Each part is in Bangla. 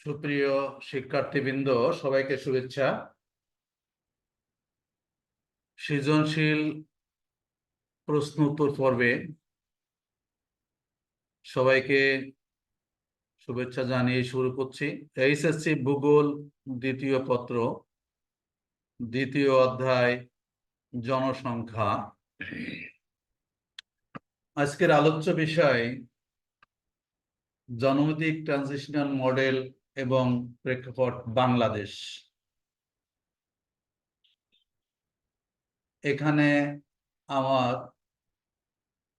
সুপ্রিয় শিক্ষার্থীবৃন্দ, সবাইকে শুভেচ্ছা। সৃজনশীল প্রশ্ন উত্তর পর্বে সবাইকে শুভেচ্ছা জানিয়ে শুরু করছি। এইচএসসি ভূগোল দ্বিতীয় পত্র, দ্বিতীয় অধ্যায়, জনসংখ্যা। আজকের আলোচ্য বিষয় জনমিতিক ট্রানজিশনাল মডেল এবং প্রেক্ষাপট বাংলাদেশ। এখানে আমার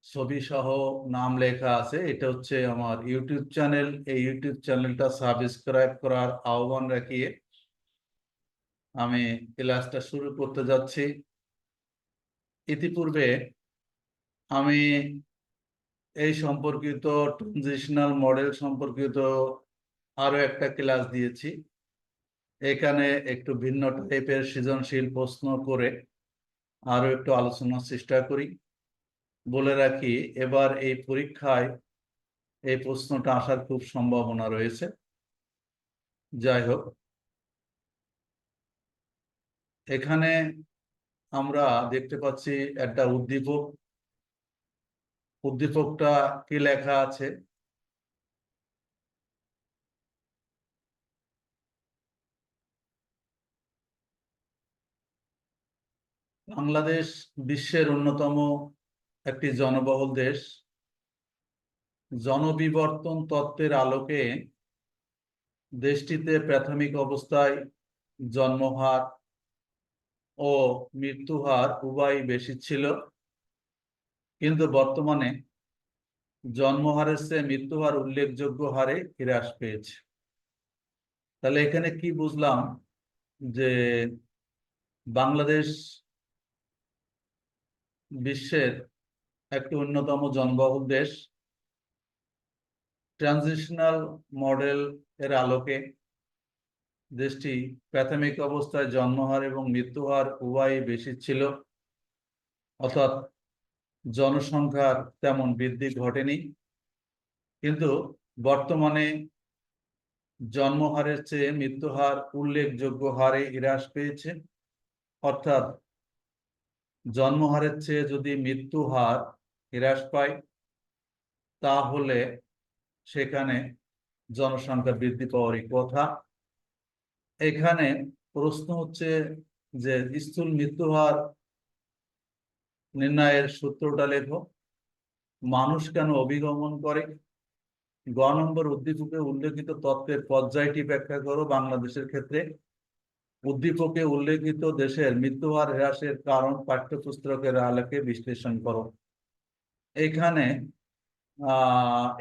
ছবি সহ নাম লেখা আছে। এটা হচ্ছে আমার ইউটিউব চ্যানেল। এই ইউটিউব চ্যানেলটা সাবস্ক্রাইব করার আহ্বান রাখিয়ে আমি ক্লাসটা শুরু করতে যাচ্ছি। ইতিপূর্বে আমি এই সম্পর্কিত ট্রানজিশনাল মডেল সম্পর্কিত আরও একটা ক্লাস দিয়েছি। এখানে একটু ভিন্ন টাইপের সৃজনশীল প্রশ্ন করে আরও একটু আলোচনার চেষ্টা করি। বলে রাখি, এবার এই পরীক্ষায় এই প্রশ্নটা আসার খুব সম্ভাবনা রয়েছে। যাই হোক। এখানে আমরা দেখতে পাচ্ছি একটা উদ্দীপক। উদ্দীপকটা কি লেখা আছে? বাংলাদেশ বিশ্বের অন্যতম একটি জনবহুল দেশ। জনবিবর্তন তত্ত্বের আলোকে দেশটিতে প্রাথমিক অবস্থায় জন্মহার ও মৃত্যুহার উভয় বেশি ছিল। কিন্তু বর্তমানে জন্মহারের চেয়ে মৃত্যুহার উল্লেখযোগ্য হারে হ্রাস পেয়েছে। তাহলে এখানে কি বুঝলাম? যে বাংলাদেশ বিশ্বের একটি অন্যতম জনবহুল দেশ। ট্রানজিশনাল মডেল এর আলোকে দেশটি প্রাথমিক অবস্থায় জন্মহার এবং মৃত্যুহার উভয়ই বেশি ছিল। অর্থাৎ জনসংখ্যার তেমন বৃদ্ধি ঘটেনি। কিন্তু বর্তমানে জন্মহারের চেয়ে মৃত্যুহার উল্লেখযোগ্য হারে হ্রাস পেয়েছে। অর্থাৎ জন্মহারের চেয়ে যদি মৃত্যু হার হ্রাস পায়, তাহলে সেখানে জনসংখ্যা বৃদ্ধি পাওয়ারই কথা। এখানে প্রশ্ন হচ্ছে যে, স্থূল মৃত্যু হার নির্ণয়ের সূত্রটা লেখো। মানুষ কেন অভিগমন করে? গ নম্বর উদ্দীপকে উল্লেখিত তত্ত্বের পর্যায়টি ব্যাখ্যা করো বাংলাদেশের ক্ষেত্রে। উদ্দীপকে উল্লেখিত দেশের মৃত্যুহার হ্রাসের কারণ পাঠ্যপুস্তকের আলোকে বিশ্লেষণ করো। এখানে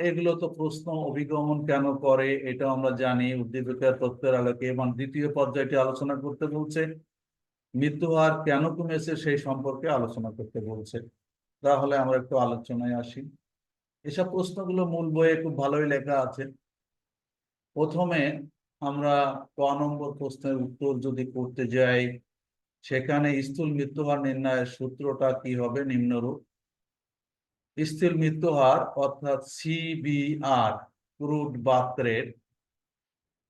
এগুলো তো প্রশ্ন অভিগমন কেন করে এটা আমরা জানি উদ্দীপকের তথ্যের আলোকে। এবং দ্বিতীয় পর্যায়টি আলোচনা করতে বলছে, মৃত্যুহার কেন কমেছে সেই সম্পর্কে আলোচনা করতে বলছে। তাহলে আমরা একটু আলোচনায় আসি। এসব প্রশ্নগুলো মূল বইয়ে খুব ভালোই লেখা আছে। প্রথমে আমরা ক নম্বর প্রশ্নের উত্তর যদি করতে যাই, সেখানে স্থূল মৃত্যুহার নির্ণয়ের সূত্রটা কি হবে নিম্নরূপ? স্থূল মৃত্যুহার অর্থাৎ সিবিআর ক্রুড রেট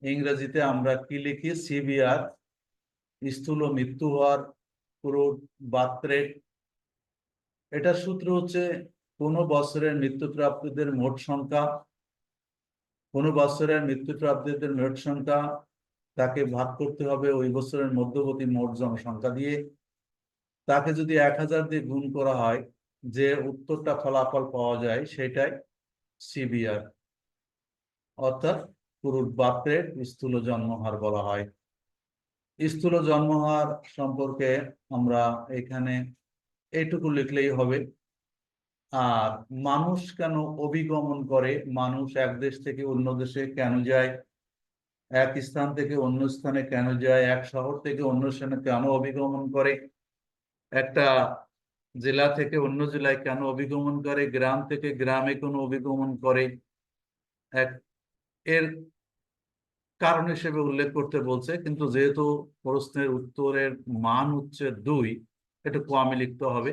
ইংরেজিতে আমরা কি লিখি? সিবিআর স্থূল মৃত্যুহার ক্রুড বার্থ রেট এটার সূত্র হচ্ছে, কোন বছরের মৃত্যুপ্রাপ্তদের মোট সংখ্যা কোন বছরের মৃত্যুপ্রাপ্তদের মোট সংখ্যা তাকে ভাগ করতে হবে ওই বছরের মধ্যবর্তী মোট জনসংখ্যা দিয়ে। তাকে যদি এক হাজার দিয়ে গুণ করা হয়, যে উত্তরটা ফলাফল পাওয়া যায় সেটাই সিবিআর, অর্থাৎ পুরুষ বাপের স্থূল জন্মহার বলা হয়। স্থূল জন্মহার সম্পর্কে আমরা এখানে এইটুকু লিখলেই হবে। আর মানুষ কেন অভিগমন করে? মানুষ এক দেশ থেকে অন্য দেশে কেন যায়? এক স্থান থেকে অন্য স্থানে কেন যায়? এক শহর থেকে অন্য স্থানে কেন অভিগমন করে? একটা জেলা থেকে অন্য জেলায় কেন অভিগমন করে? গ্রাম থেকে গ্রামে কোনো অভিগমন করে? এক, এর কারণ হিসেবে উল্লেখ করতে বলছে, কিন্তু যেহেতু প্রশ্নের উত্তরের মান হচ্ছে দুই একটু কমে লিখতে হবে।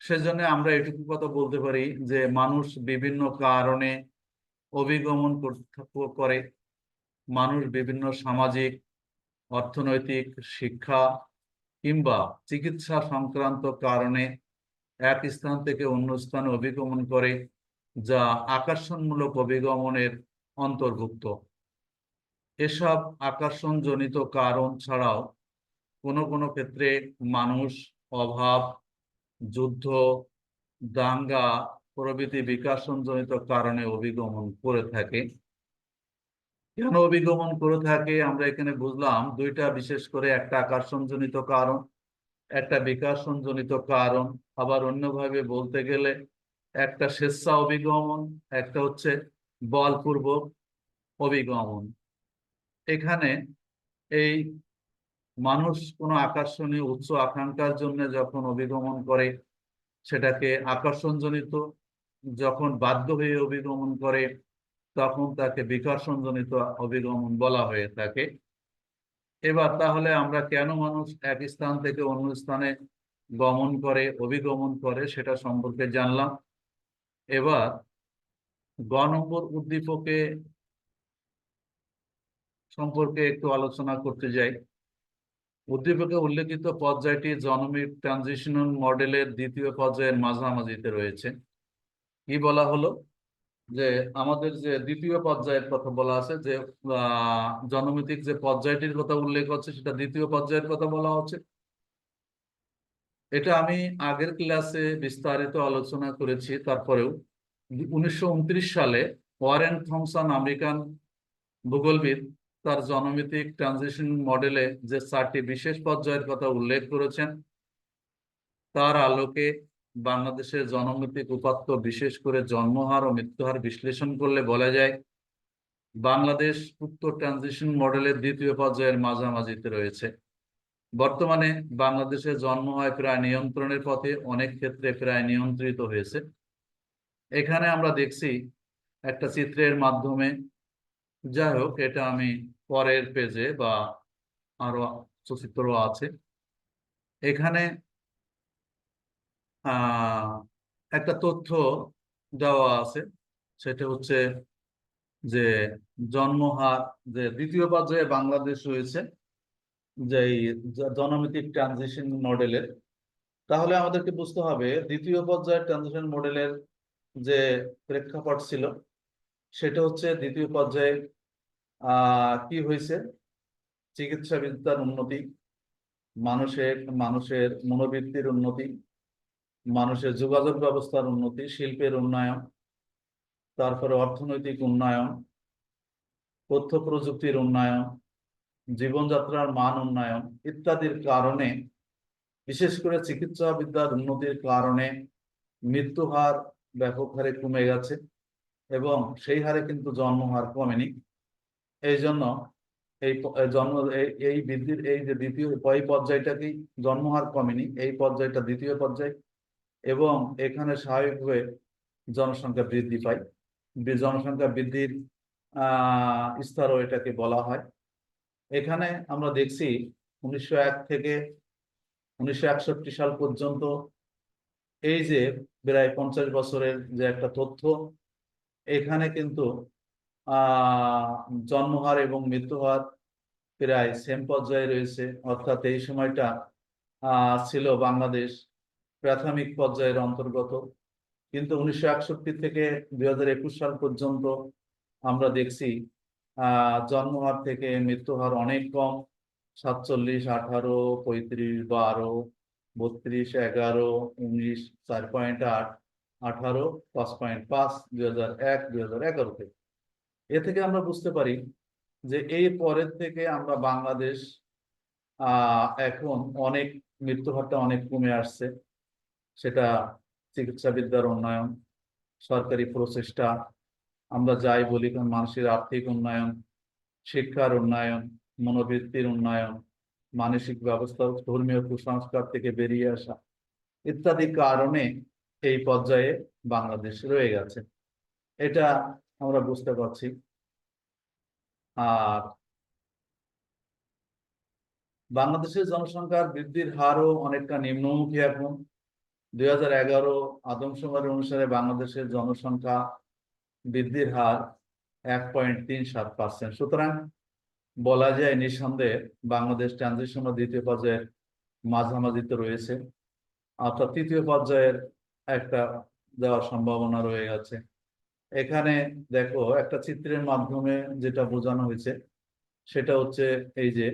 সেজন্য আমরা এটুকু কথা বলতে পারি যে মানুষ বিভিন্ন কারণে অভিগমন করে। মানুষ বিভিন্ন সামাজিক, অর্থনৈতিক, শিক্ষা কিংবা চিকিৎসা সংক্রান্ত কারণে এক স্থান থেকে অন্য স্থানে অভিগমন করে, যা আকর্ষণমূলক অভিগমনের অন্তর্ভুক্ত। এসব আকর্ষণজনিত কারণ ছাড়াও কোনো কোনো ক্ষেত্রে মানুষ অভাব যুদ্ধ, দাঙ্গা প্রভৃতি বিকাশনজনিত কারণে অভিগমন করে থাকে। কেন অভিগমন করে থাকে? আমরা এখানে বুঝলাম দুইটা বিশেষ করে একটা আকর্ষণজনিত কারণ, একটা বিকাশনজনিত কারণ। আবার অন্যভাবে বলতে গেলে একটা স্বেচ্ছা অভিগমন, একটা হচ্ছে বলপূর্বক অভিগমন। এখানে এই মানুষ কোনো আকর্ষণীয় উচ্চ আকাঙ্ক্ষার জন্য যখন অভিগমন করে, সেটাকে আকর্ষণজনিত, যখন বাধ্য হয়ে অভিগমন করে, তখন তাকে বিকর্ষণজনিত অভিগমন বলা হয়ে থাকে। এবার তাহলে আমরা কেন মানুষ এক স্থান থেকে অন্য স্থানে গমন করে, অভিগমন করে, সেটা সম্পর্কে জানলাম। এবার গ নম্বর উদ্দীপকে সম্পর্কে একটু আলোচনা করতে যাই। উদ্দীপকে উল্লেখিত পর্যায়টি জনমিক ট্রানজিশনাল মডেলের দ্বিতীয় পর্যায়ের মাঝামাঝিতে রয়েছে। কি বলা হলো? যে আমাদের যে দ্বিতীয় পর্যায়ের কথা বলা আছে, যে জনমিতিক যে পর্যায়টির কথা উল্লেখ হচ্ছে, সেটা দ্বিতীয় পর্যায়ের কথা বলা হচ্ছে। এটা আমি আগের ক্লাসে বিস্তারিত আলোচনা করেছি, তারপরেও উনিশশো উনত্রিশ সালে ওয়ারেন থমসন, আমেরিকান ভূগোলবিদ তার জনমিতিক ট্রানজিশন মডেলে যে চারটি বিশেষ পর্যায়ের কথা উল্লেখ করেছেন, তার আলোকে বাংলাদেশের জনমিতিক উপাত্ত বিশেষ করে জন্মহার ও মৃত্যুহার বিশ্লেষণ করলে বলা যায়, বাংলাদেশ উক্ত ট্রানজিশন মডেলের দ্বিতীয় পর্যায়ের মাঝামাঝিতে রয়েছে। বর্তমানে বাংলাদেশে জন্ম হয় প্রায় নিয়ন্ত্রণের পথে, অনেক ক্ষেত্রে প্রায় নিয়ন্ত্রিত হয়েছে। এখানে আমরা দেখছি একটা চিত্রের মাধ্যমে যাই হোক, এটা আমি পরের পেজে বা আরও চিত্র আছে। এখানে একটা তথ্য দেওয়া আছে। সেটা হচ্ছে যে জন্মহার, যে দ্বিতীয় পর্যায়ে বাংলাদেশ রয়েছে যে জনমিতিক ট্রানজিশন মডেলের তাহলে আমাদেরকে বুঝতে হবে, দ্বিতীয় পর্যায়ের ট্রানজিশন মডেলের যে প্রেক্ষাপট ছিল সেটা হচ্ছে দ্বিতীয় পর্যায়ে কি হয়েছে? চিকিৎসা বিদ্যার উন্নতি, মানুষের মানুষের মনোবৃত্তির উন্নতি, মানুষের যোগাযোগ ব্যবস্থার উন্নতি, শিল্পের উন্নয়ন, তারপরে অর্থনৈতিক উন্নয়ন, তথ্য প্রযুক্তির উন্নয়ন, জীবনযাত্রার মান উন্নয়ন ইত্যাদির কারণে, বিশেষ করে চিকিৎসা বিদ্যার উন্নতির কারণে মৃত্যু হার ব্যাপক হারে কমে গেছে। এবং সেই হারে কিন্তু জন্ম জন্মহার কমেনি। এই জন্য এই জন্ম, এই বৃদ্ধির, এই যে দ্বিতীয়, এই পর্যায়টাকেই জন্ম জন্মহার কমেনি, এই পর্যায়টা দ্বিতীয় পর্যায়। এবং এখানে স্বাভাবিকভাবে জনসংখ্যা বৃদ্ধি পায়। জনসংখ্যা বৃদ্ধির স্তরও এটাকে বলা হয়। এখানে আমরা দেখছি উনিশশো এক থেকে উনিশশো একষট্টি সাল পর্যন্ত এই যে প্রায় পঞ্চাশ বছরের যে একটা তথ্য এখানে কিন্তু জন্মহার এবং মৃত্যুহার প্রায় সেম পর্যায়ে রয়েছে। অর্থাৎ এই সময়টা ছিল বাংলাদেশ প্রাথমিক পর্যায়ের অন্তর্গত। কিন্তু উনিশশো একষট্টি থেকে দু হাজার একুশ সাল পর্যন্ত আমরা দেখছি জন্মহার থেকে মৃত্যুহার অনেক কম। সাতচল্লিশ, আঠারো, পঁয়ত্রিশ, বারো, বত্রিশ, এগারো, উনিশ, চার পয়েন্ট আট। আঠারো পাঁচ পয়েন্ট পাঁচ, দুই হাজার এক, দুই হাজার এগারো থেকে এ থেকে আমরা বুঝতে পারি যে এই পরের থেকে আমরা বাংলাদেশ এখন অনেক মৃত্যুহারটা অনেক কমে আসছে। সেটা চিকিৎসাবিদ্যার উন্নয়ন, সরকারি প্রচেষ্টা, আমরা যাই বলি কারণ মানুষের আর্থিক উন্নয়ন, শিক্ষার উন্নয়ন, মনোবৃত্তির উন্নয়ন, মানসিক ব্যবস্থা, ধর্মীয় কুসংস্কার থেকে বেরিয়ে আসা ইত্যাদি কারণে এই পর্যায়ে বাংলাদেশ রয়ে গেছে। এটা আমরা বুঝতে পারছি। আর বাংলাদেশের জনসংখ্যার বৃদ্ধির হারও অনেকটা নিম্নমুখী এখন। দুই হাজার এগারো আদমশুমারি অনুসারে বাংলাদেশের জনসংখ্যা বৃদ্ধির হার এক পয়েন্ট তিন সাত পার্সেন্ট। সুতরাং বলা যায় নিঃসন্দেহে বাংলাদেশ ট্রানজিশন বা দ্বিতীয় পর্যায়ের মাঝামাঝিতে রয়েছে। অর্থাৎ তৃতীয় পর্যায়ের একটা দেওয়ার সম্ভাবনা রয়ে গেছে। এখানে দেখো, একটা চিত্রের মাধ্যমে যেটা বোঝানো হয়েছে, সেটা হচ্ছে এই যে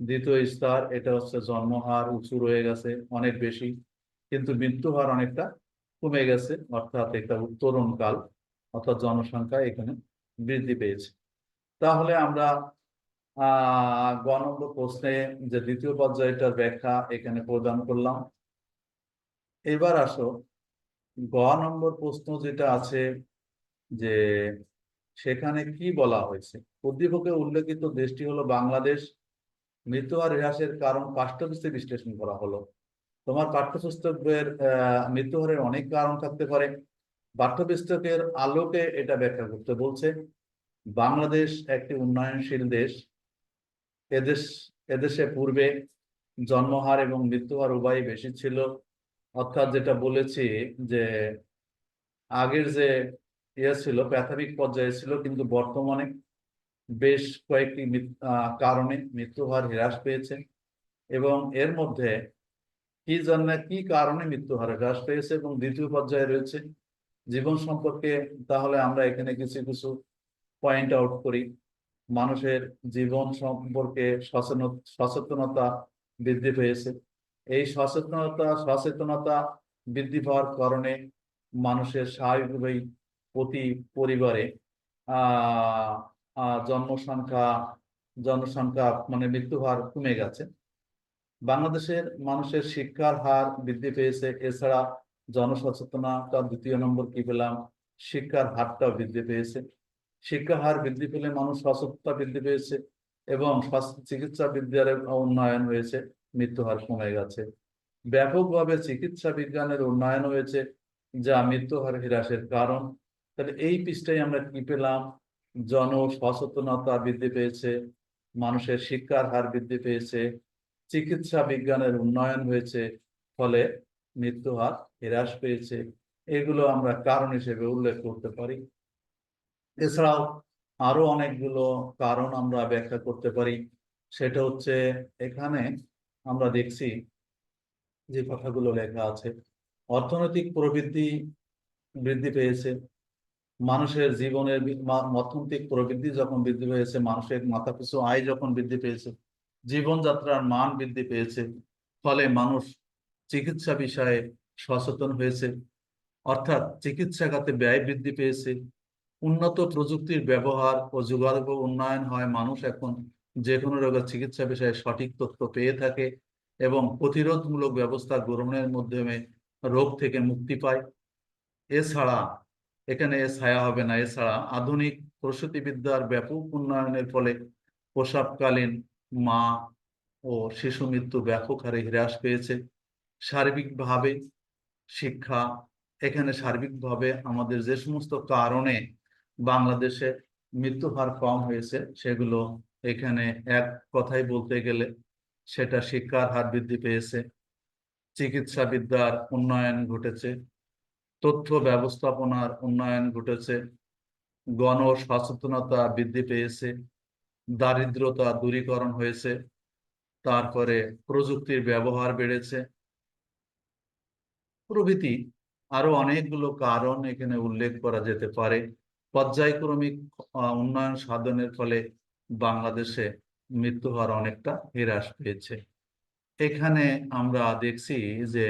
দ্বিতীয় স্তর, এটা হচ্ছে জন্মহার, উঁচু রয়ে গেছে, অনেক বেশি, কিন্তু মৃত্যু হার অনেকটা কমে গেছে, অর্থাৎ একটা উত্তরণ কাল, অর্থাৎ জনসংখ্যা এখানে বৃদ্ধি পেয়েছে। তাহলে আমরা আহ নম্বর প্রশ্নে যে দ্বিতীয় পর্যায়টার ব্যাখ্যা এখানে প্রদান করলাম। এবার আসো গ নম্বর প্রশ্ন যেটা আছে যে সেখানে কি বলা হয়েছে? উদ্দীপকে উল্লেখিত দেশটি হলো বাংলাদেশ। মৃত্যুহার হ্রাসের কারণ পাঠ্যপুস্তকে বিশ্লেষণ করা হলো। তোমার পাঠ্যপুস্তকের মৃত্যুহারের অনেক কারণ থাকতে পারে। পাঠ্যপুস্তকের আলোকে এটা ব্যাখ্যা করতে বলছে, বাংলাদেশ একটি উন্নয়নশীল দেশ। এদেশ, এদেশে পূর্বে জন্মহার এবং মৃত্যুহার উভয়ই বেশি ছিল। অর্থাৎ যেটা বলেছি যে আগের যে ইয়ে ছিল, প্রাথমিক পর্যায়ে ছিল, কিন্তু বর্তমানে বেশ কয়েকটি কারণে মৃত্যুহার হ্রাস পেয়েছে এবং এর মধ্যে কি জন্য, কি কারণে মৃত্যু মৃত্যুহার হ্রাস পেয়েছে এবং দ্বিতীয় পর্যায়ে রয়েছে জীবন সম্পর্কে, তাহলে আমরা এখানে কিছু কিছু পয়েন্ট আউট করি। মানুষের জীবন সম্পর্কে সচেতন, সচেতনতা বৃদ্ধি পেয়েছে। এই সচেতনতা সচেতনতা বৃদ্ধি পাওয়ার কারণে মানুষের স্বাভাবিকভাবেই প্রতি পরিবারে জন্মসংখ্যা জনসংখ্যা মানে মৃত্যু হার কমে গেছে। বাংলাদেশের মানুষের শিক্ষার হার বৃদ্ধি পেয়েছে। এছাড়া জনসচেতনতা দ্বিতীয় নম্বর কি পেলাম? শিক্ষার হারটাও বৃদ্ধি পেয়েছে। শিক্ষার হার বৃদ্ধি পেলে মানুষ সচেতনতা বৃদ্ধি পেয়েছে এবং চিকিৎসা বিদ্যার উন্নয়ন হয়েছে। মৃত্যু হার কমে গেছে। ব্যাপকভাবে চিকিৎসা বিজ্ঞানের উন্নয়ন হয়েছে, যা মৃত্যু হার হ্রাসের কারণ। তাহলে এই পৃষ্ঠায় আমরা কি পেলাম? জন সচেতনতা বৃদ্ধি পেয়েছে, মানুষের শিক্ষার হার বৃদ্ধি পেয়েছে, চিকিৎসা বিজ্ঞানের উন্নয়ন হয়েছে, ফলে মৃত্যু হার হ্রাস পেয়েছে। এগুলো আমরা কারণ হিসেবে উল্লেখ করতে পারি। এছাড়াও আরও অনেকগুলো কারণ আমরা ব্যাখ্যা করতে পারি। সেটা হচ্ছে এখানে আমরা দেখছি যে কথাগুলো লেখা আছে। অর্থনৈতিক প্রবৃদ্ধি বৃদ্ধি পেয়েছে। মানুষের জীবনের অর্থনৈতিক প্রবৃদ্ধি যখন বৃদ্ধি পেয়েছে, মানুষের মাথাপিছু আয় যখন বৃদ্ধি পেয়েছে, জীবনযাত্রার মান বৃদ্ধি পেয়েছে, ফলে মানুষ চিকিৎসা বিষয়ে সচেতন হয়েছে। অর্থাৎ চিকিৎসা খাতে ব্যয় বৃদ্ধি পেয়েছে। উন্নত প্রযুক্তির ব্যবহার ও যোগাযোগ উন্নয়ন হয়। মানুষ এখন যে কোনো রোগের চিকিৎসা বিষয়ে সঠিক তথ্য পেয়ে থাকে এবং প্রতিরোধমূলক ব্যবস্থা গ্রহণের মাধ্যমে রোগ থেকে মুক্তি পায়। এছাড়া এখানে এ ছায়া হবে না। এছাড়া আধুনিক প্রসূতিবিদ্যার ব্যাপক উন্নয়নের ফলে প্রসাবকালীন মা ও শিশু মৃত্যু ব্যাপক হারে হ্রাস পেয়েছে। সার্বিকভাবে শিক্ষা, এখানে সার্বিকভাবে আমাদের যে সমস্ত কারণে বাংলাদেশে মৃত্যু হার কম হয়েছে, সেগুলো এখানে এক কথাই বলতে গেলে সেটা শিক্ষার হার বৃদ্ধি পেয়েছে চিকিৎসা বিদ্যার উন্নয়ন ঘটেছে, তথ্য ব্যবস্থাপনার উন্নয়ন ঘটেছে, গণ সচেতনতা বৃদ্ধি পেয়েছে, দারিদ্রতা দূরীকরণ হয়েছে, তারপরে প্রযুক্তির ব্যবহার বেড়েছে। প্রভৃতি আরও অনেকগুলো কারণ এখানে উল্লেখ করা যেতে পারে। পর্যায়ক্রমিক উন্নয়ন সাধনের ফলে বাংলাদেশে মৃত্যু হার অনেকটা হ্রাস পেয়েছে। এখানে আমরা দেখছি যে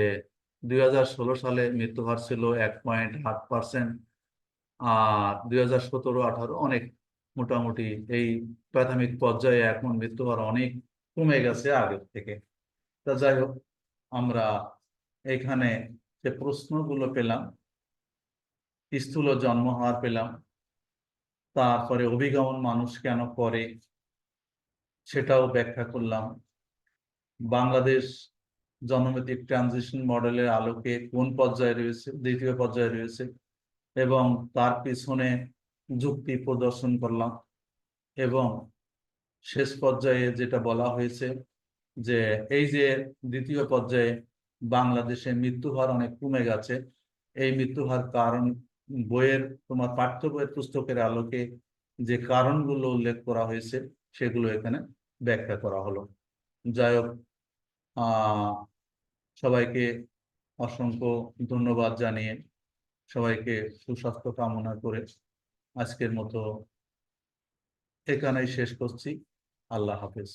দুই হাজার ষোলো সালে মৃত্যু হার ছিল এক পয়েন্ট আট পার্সেন্ট, আর দুই হাজার সতেরো আঠারো অনেক মোটামুটি এই প্রাথমিক পর্যায়ে এখন মৃত্যু হার অনেক কমে গেছে আগের থেকে। তা যাই হোক, আমরা এখানে যে প্রশ্নগুলো পেলাম, স্থূল জন্মহার পেলাম তারপরে অভিগমন মানুষ কেন করে সেটাও ব্যাখ্যা করলাম। বাংলাদেশ জনমিতিক ট্রানজিশন মডেলের আলোকে কোন পর্যায়ে রয়েছে, দ্বিতীয় পর্যায়ে রয়েছে এবং তার পিছনে যুক্তি প্রদর্শন করলাম এবং শেষ পর্যায়ে যেটা বলা হয়েছে যে এই যে দ্বিতীয় পর্যায়ে বাংলাদেশে মৃত্যু হার অনেক কমে গেছে, এই মৃত্যু হার কারণ বইয়ের, তোমার পাঠ্য বইয়ের পুস্তকের আলোকে যে কারণগুলো উল্লেখ করা হয়েছে, সেগুলো এখানে ব্যাখ্যা করা হলো। যাই হোক সবাইকে অসংখ্য ধন্যবাদ জানিয়ে সবাইকে সুস্বাস্থ্য কামনা করে আজকের মতো এখানেই শেষ করছি। আল্লাহ হাফেজ।